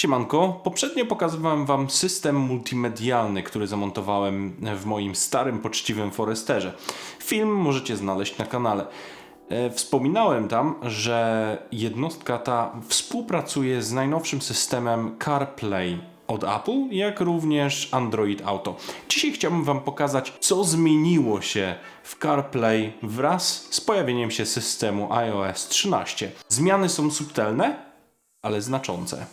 Siemanko, poprzednio pokazywałem Wam system multimedialny, który zamontowałem w moim starym, poczciwym Foresterze. Film możecie znaleźć na kanale. E, Wspominałem tam, że jednostka ta współpracuje z najnowszym systemem CarPlay od Apple, jak również Android Auto. Dzisiaj chciałbym Wam pokazać, co zmieniło się w CarPlay wraz z pojawieniem się systemu iOS 13. Zmiany są subtelne, ale znaczące.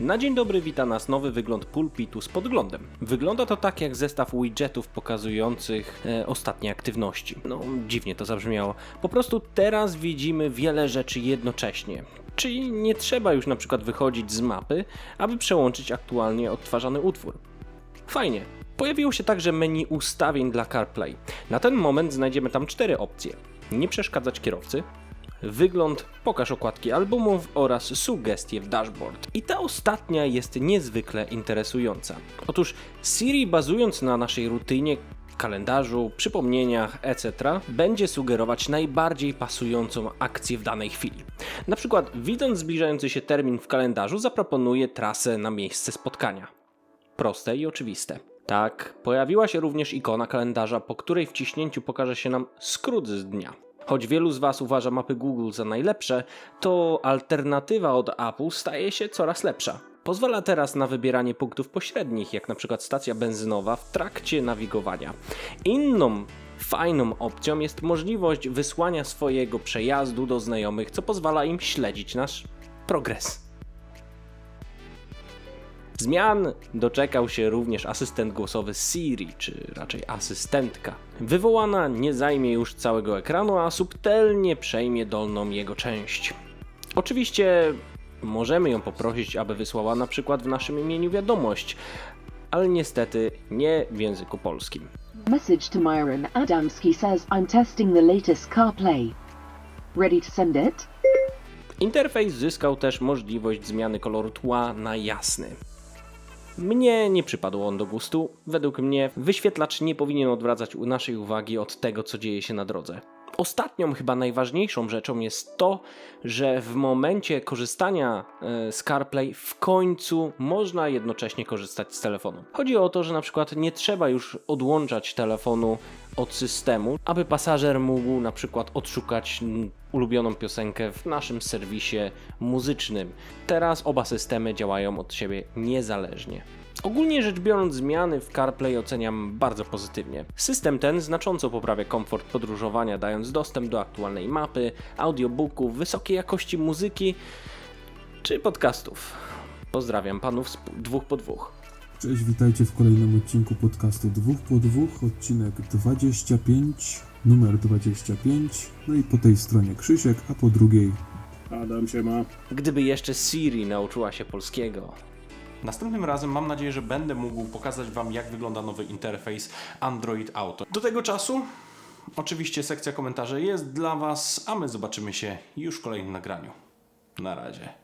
Na dzień dobry wita nas nowy wygląd pulpitu z podglądem. Wygląda to tak jak zestaw widgetów pokazujących e, ostatnie aktywności. No, dziwnie to zabrzmiało. Po prostu teraz widzimy wiele rzeczy jednocześnie. Czyli nie trzeba już na przykład wychodzić z mapy, aby przełączyć aktualnie odtwarzany utwór. Fajnie. Pojawiło się także menu ustawień dla CarPlay. Na ten moment znajdziemy tam cztery opcje. Nie przeszkadzać kierowcy, wygląd, pokaż okładki albumów oraz sugestie w dashboard. I ta ostatnia jest niezwykle interesująca. Otóż Siri bazując na naszej rutynie, kalendarzu, przypomnieniach, etc., będzie sugerować najbardziej pasującą akcję w danej chwili. Na przykład, widząc zbliżający się termin w kalendarzu, zaproponuje trasę na miejsce spotkania. Proste i oczywiste. Tak, pojawiła się również ikona kalendarza, po której wciśnięciu pokaże się nam skrót z dnia. Choć wielu z Was uważa mapy Google za najlepsze, to alternatywa od Apple staje się coraz lepsza. Pozwala teraz na wybieranie punktów pośrednich, jak na przykład stacja benzynowa w trakcie nawigowania. Inną fajną opcją jest możliwość wysłania swojego przejazdu do znajomych, co pozwala im śledzić nasz progres. Zmian doczekał się również asystent głosowy Siri, czy raczej asystentka. Wywołana nie zajmie już całego ekranu, a subtelnie przejmie dolną jego część. Oczywiście możemy ją poprosić, aby wysłała na przykład w naszym imieniu wiadomość, ale niestety nie w języku polskim. Message to Myron Adamski says, I'm testing the latest CarPlay. Ready to send it? Interfejs zyskał też możliwość zmiany koloru tła na jasny. Mnie nie przypadł on do gustu. Według mnie wyświetlacz nie powinien odwracać naszej uwagi od tego, co dzieje się na drodze. Ostatnią, chyba najważniejszą rzeczą jest to, że w momencie korzystania e, z CarPlay w końcu można jednocześnie korzystać z telefonu. Chodzi o to, że na przykład nie trzeba już odłączać telefonu od systemu, aby pasażer mógł na przykład odszukać ulubioną piosenkę w naszym serwisie muzycznym. Teraz oba systemy działają od siebie niezależnie. Ogólnie rzecz biorąc, zmiany w CarPlay oceniam bardzo pozytywnie. System ten znacząco poprawia komfort podróżowania, dając dostęp do aktualnej mapy, audiobooków, wysokiej jakości muzyki czy podcastów. Pozdrawiam panów z dwóch po dwóch. Cześć, witajcie w kolejnym odcinku podcastu dwóch po dwóch, odcinek 25, numer 25. No i po tej stronie Krzysiek, a po drugiej Adam się ma. Gdyby jeszcze Siri nauczyła się polskiego. Następnym razem mam nadzieję, że będę mógł pokazać Wam, jak wygląda nowy interfejs Android Auto. Do tego czasu, oczywiście, sekcja komentarzy jest dla Was, a my zobaczymy się już w kolejnym nagraniu. Na razie.